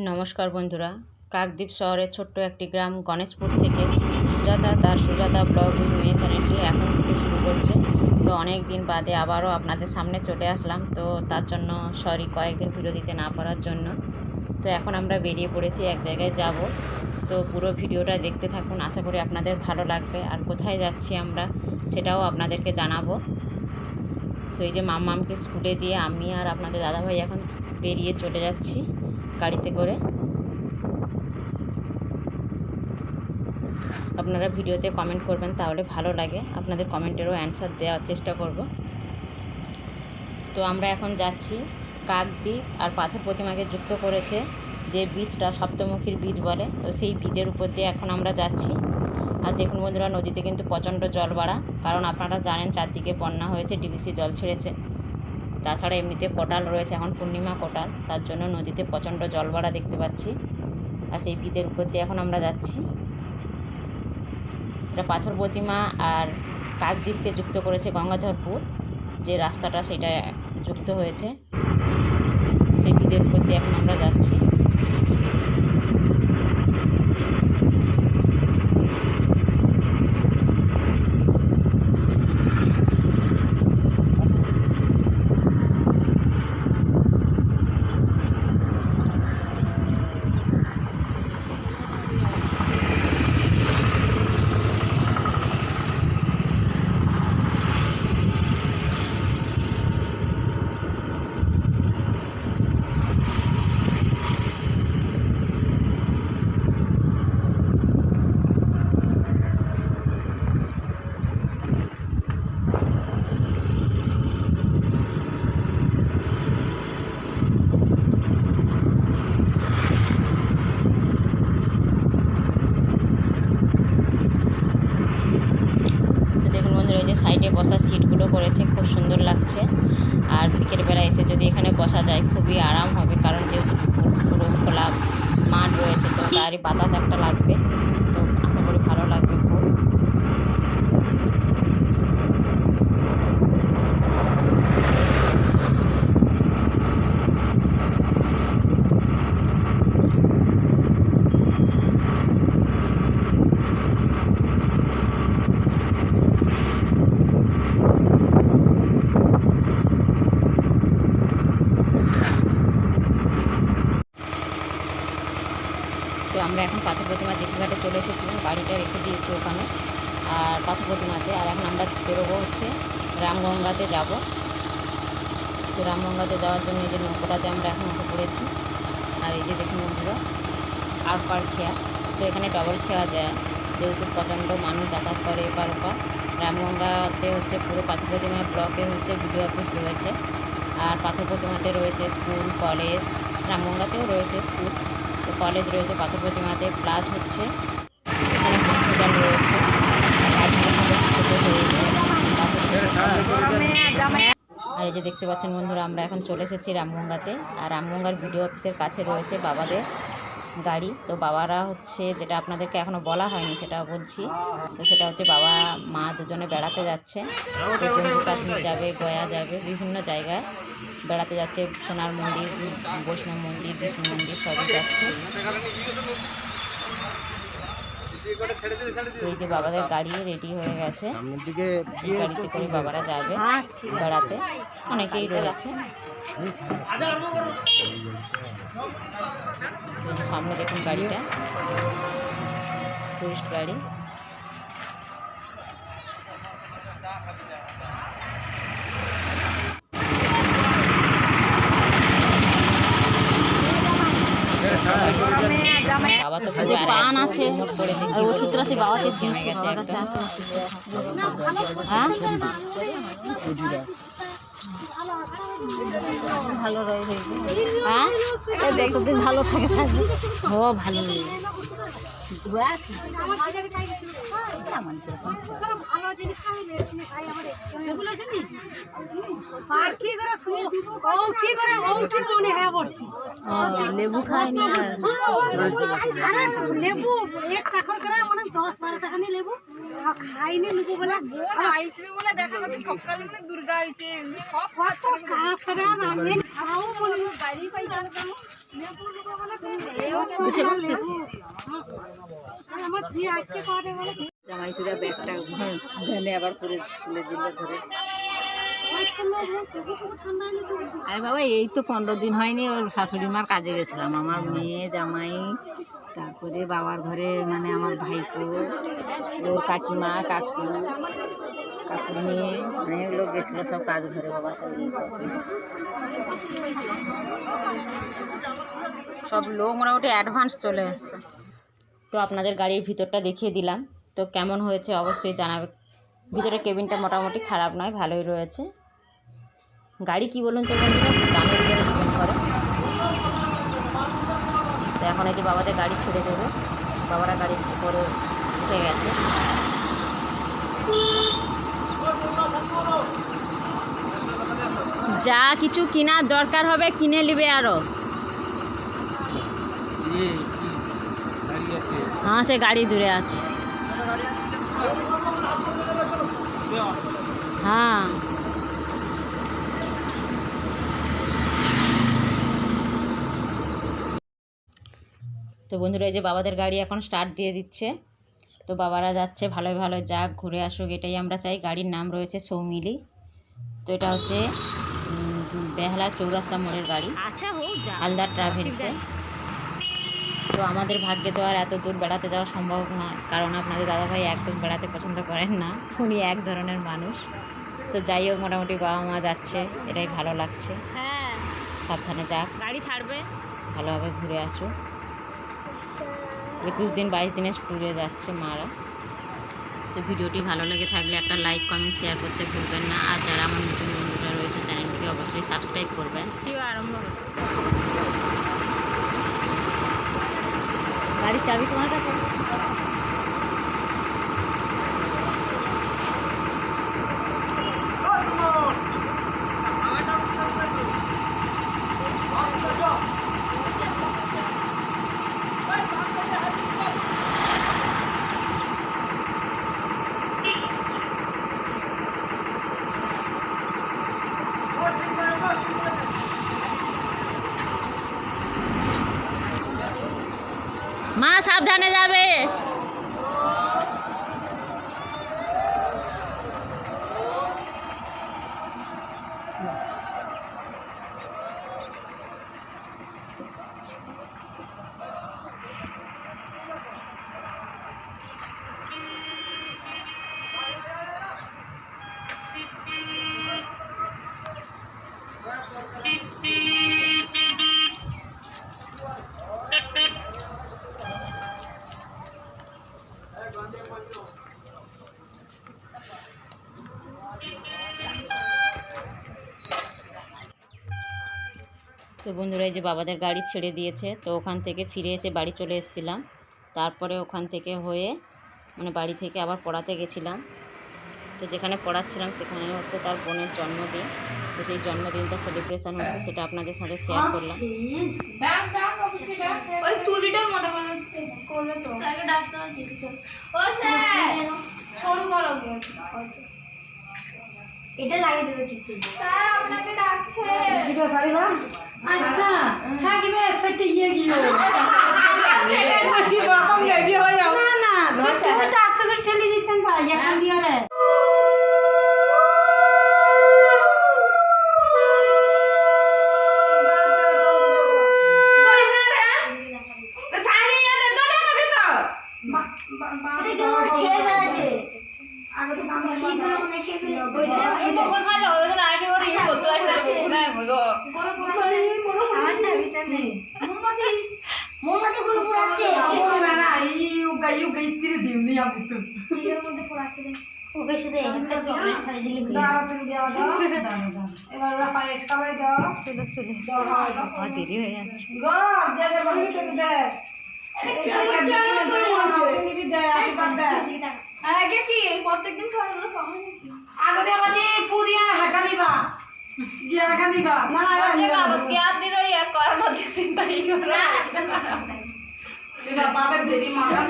নমস্কার বন্ধুরা। কাকদ্বীপ শহরের ছোট্ট একটি গ্রাম গণেশপুর থেকে সুজাতা, তার সুজাতা ব্লগ মেয়ে চ্যানেলটি এখন থেকে শুরু করছে। তো অনেক দিন বাদে আবারও আপনাদের সামনে চলে আসলাম। তো তার জন্য সরি কয়েকদিন ভিডিও দিতে না পারার জন্য। তো এখন আমরা বেরিয়ে পড়েছি, এক জায়গায় যাব। তো পুরো ভিডিওটা দেখতে থাকুন, আশা করি আপনাদের ভালো লাগবে। আর কোথায় যাচ্ছি আমরা সেটাও আপনাদেরকে জানাব। তো এই যে মাম্মামকে স্কুলে দিয়ে আমি আর আপনাদের দাদাভাই এখন বেরিয়ে চলে যাচ্ছি। গাড়িতে করে। আপনারা ভিডিওতে কমেন্ট করবেন, তাহলে ভালো লাগে। আপনাদের কমেন্টেরও অ্যান্সার দেওয়ার চেষ্টা করব। তো আমরা এখন যাচ্ছি। কাকদ্বীপ আর পাথর প্রতিমাকে যুক্ত করেছে যে বীজটা সপ্তমুখীর বীজ বলে। তো সেই বীজের উপর দিয়ে এখন আমরা যাচ্ছি। আর দেখুন বন্ধুরা, নদীতে কিন্তু প্রচণ্ড জল বাড়া। কারণ আপনারা জানেন, চারদিকে বন্যা হয়েছে, ডিবিসি জল ছেড়েছে। তাছাড়া এমনিতে কোটাল রয়েছে, এখন পূর্ণিমা কোটাল, তার জন্য নদীতে প্রচণ্ড জল বাড়া দেখতে পাচ্ছি। আর সেই বীজের উপর দিয়ে এখন আমরা যাচ্ছি। এটা পাথর প্রতিমা আর কাকদ্বীপকে যুক্ত করেছে গঙ্গাধরপুর, যে রাস্তাটা সেটা যুক্ত হয়েছে। সেই বীজের উপর দিয়ে এখন আমরা যাচ্ছি তো দেখুন বন্ধুরা এই যে সাইডে বসার সিটগুলো করেছে, খুব সুন্দর লাগছে। আর বিকেলবেলা এসে যদি এখানে বসা যায়, খুবই আরাম হবে, কারণ যেহেতু পুরো- খোলা মাঠ রয়েছে, তো তারই বাতাস একটা লাগবে তো আশা করি ভালো লাগবে খুব তো আমরা এখন পাথর প্রতিমা দীঘাঘাটে চলে এসেছি গাড়িটা রেখে দিয়েছি ওখানে, আর পাথর প্রতিমাতে, আর এখন আমরা বেরোবো হচ্ছে রামগঙ্গাতে যাব। তো রামগঙ্গাতে যাওয়ার জন্য এই যে নৌকোটাতে আমরা এখন উঠে পড়েছি, আর এই যে দেখুন বন্ধুরা, আর পার খেয়া। তো এখানে ডবল খেয়া যায়, যেহেতু প্রচণ্ড মানুষ যাতায়াত করে এপার ওপার। রামগঙ্গাতে হচ্ছে পুরো পাথর প্রতিমা ব্লকে হচ্ছে বিডিও অফিস রয়েছে, আর পাথর প্রতিমাতে রয়েছে স্কুল, কলেজ, রামগঙ্গাতেও রয়েছে স্কুল। কলেজ রয়েছে, পাথর প্রতিমাতে প্লাস হচ্ছে। এখানে হসপিটাল রয়েছে। আর এই যে দেখতে পাচ্ছেন বন্ধুরা, আমরা এখন চলে এসেছি রামগঙ্গাতে। আর রামগঙ্গার ভিডিও অফিসের কাছে রয়েছে বাবাদের। গাড়ি। তো বাবারা হচ্ছে যেটা আপনাদেরকে এখনও বলা হয়নি সেটা বলছি। তো সেটা হচ্ছে বাবা মা দুজনে বেড়াতে যাচ্ছে। জম্মু কাশ্মীর যাবে গয়া যাবে বিভিন্ন জায়গায় বেড়াতে যাচ্ছে। সোনার মন্দির বৈষ্ণব মন্দির বিষ্ণু মন্দির সবই যাচ্ছে। তো এই যে বাবাদের গাড়ি রেডি হয়ে গেছে। এই গাড়িতে করে বাবারা যাবে বেড়াতে। অনেকেই রয়েছে। এই যে সামনে দেখুন গাড়িটা। টুরিস্ট গাড়ি। বাবা তো পুজো পান আছে। আর ওষুধ আছে বাবাকে দিয়েছে বাবার কাছে আছে। হ্যাঁ? ভালো রয়ে হ্যাঁ যতদিন ভালো থাকে থাকবে। ও ভালো লেবু। খায়নি আর লেবু এক চাকর করে মানে দশ বারো টাকা নিয়ে লেবু আর খাইনি লেবু বলে আইসবে বলে দেখা যাচ্ছে সকালে মানে দুর্গা হয়েছে সব কত কাজ করে খাও বলে বাইরেই পাই বুঝে বুঝেছি আমার ঝি আজকে করে বলে জামাই ব্যাগটা আবার করে তুলে দিল ধরে আরে বাবা, এই তো পনেরো দিন হয়নি, ওর শাশুড়ি মার কাজে গেছিলাম। আমার মেয়ে, জামাই, তারপরে বাবার ঘরে মানে আমার ভাইপো, ওর কাকিমা, কাকু, কাকুর মেয়ে, অনেক লোক গেছিল সব কাজ ঘরে, বাবা সব সব লোক মোটামুটি অ্যাডভান্স চলে এসছে তো আপনাদের গাড়ির ভিতরটা দেখিয়ে দিলাম। তো কেমন হয়েছে অবশ্যই জানাবে ভিতরে কেবিনটা মোটামুটি খারাপ নয় ভালোই রয়েছে গাড়ি কি বলুন তো বন্ধুরা দামের উপরে ডিপেন্ড করে তো এখন এই যে বাবাদের গাড়ি ছেড়ে দেবে বাবারা গাড়ির উপরে উঠে গেছে যা কিছু কেনার দরকার হবে কিনে নেবে আরও হ্যাঁ সে গাড়ি দূরে আছে হ্যাঁ। তো বন্ধুরা এই যে বাবাদের গাড়ি এখন স্টার্ট দিয়ে দিচ্ছে। তো বাবারা যাচ্ছে ভালোই ভালো যাক ঘুরে আসুক এটাই আমরা চাই। গাড়ির নাম রয়েছে সৌমিলি। তো এটা হচ্ছে বেহালা চৌরাস্তা মোড়ের গাড়ি। আচ্ছা হোক ট্রাভেলসে তো আমাদের ভাগ্যে তো আর এত দূর বেড়াতে যাওয়া সম্ভব নয় কারণ আপনাদের দাদাভাই একদম বেড়াতে পছন্দ করেন না। উনি এক ধরনের মানুষ। তো যাই হোক মোটামুটি বাবা মা যাচ্ছে। এটাই ভালো লাগছে। হ্যাঁ। সাবধানে যাক। গাড়ি ছাড়বে। ভালোভাবে ঘুরে আসো একুশ দিন বাইশ দিনের ট্যুরে যাচ্ছে মারা। তো ভিডিওটি ভালো লেগে থাকলে একটা লাইক কমেন্ট শেয়ার করতে ভুলবেন না। আর যারা আমার নতুন বন্ধুরা রয়েছে চ্যানেলটিকে অবশ্যই সাবস্ক্রাইব করবেন। আরম্ভ গাড়ির চাবি তোমার কাছে মা সাবধানে যাবে। তো বন্ধুরা এই যে বাবাদের গাড়ি ছেড়ে দিয়েছে তো ওখান থেকে ফিরে এসে বাড়ি চলে এসেছিলাম। তারপরে ওখান থেকে হয়ে মানে বাড়ি থেকে আবার পড়াতে গেছিলাম। তো যেখানে পড়াচ্ছিলাম সেখানে হচ্ছে তার বোনের জন্মদিন। তো সেই জন্মদিনটা সেলিব্রেশন হচ্ছে সেটা আপনাদের সাথে শেয়ার করলাম। ওই তুলিটা মোটা করে করবে তো। তাকে এটা লাগিয়ে দেবে কিন্তু স্যার আপনাকে ডাকছে। আচ্ছা। হ্যাঁ কি বে সেটি ইয়ে গিয়ে। না না তুই তো আস্তে করে ঠেলে দিতেন ভাই এখন দিয়ে রে এটা কেমন খেয়ে ফেলেছে আগে তো বাংলা লিখে মনে খেয়ে ফেলেছে আমার চাবিটা নেই মোমবাতি। মোমবাতি গুলো পোড়াচ্ছে এর মধ্যে পোড়াচ্ছে ওকে শুধু একটা চকলেট খাই দিলে আমার দেরি হয়ে যাচ্ছে। আগে কি প্রত্যেকদিন খাওয়া গেলো কখন আগতে বাজে ফু দিয়া না হাগামি বা দিয়া হাগামি বা বাবার দেরি মাগা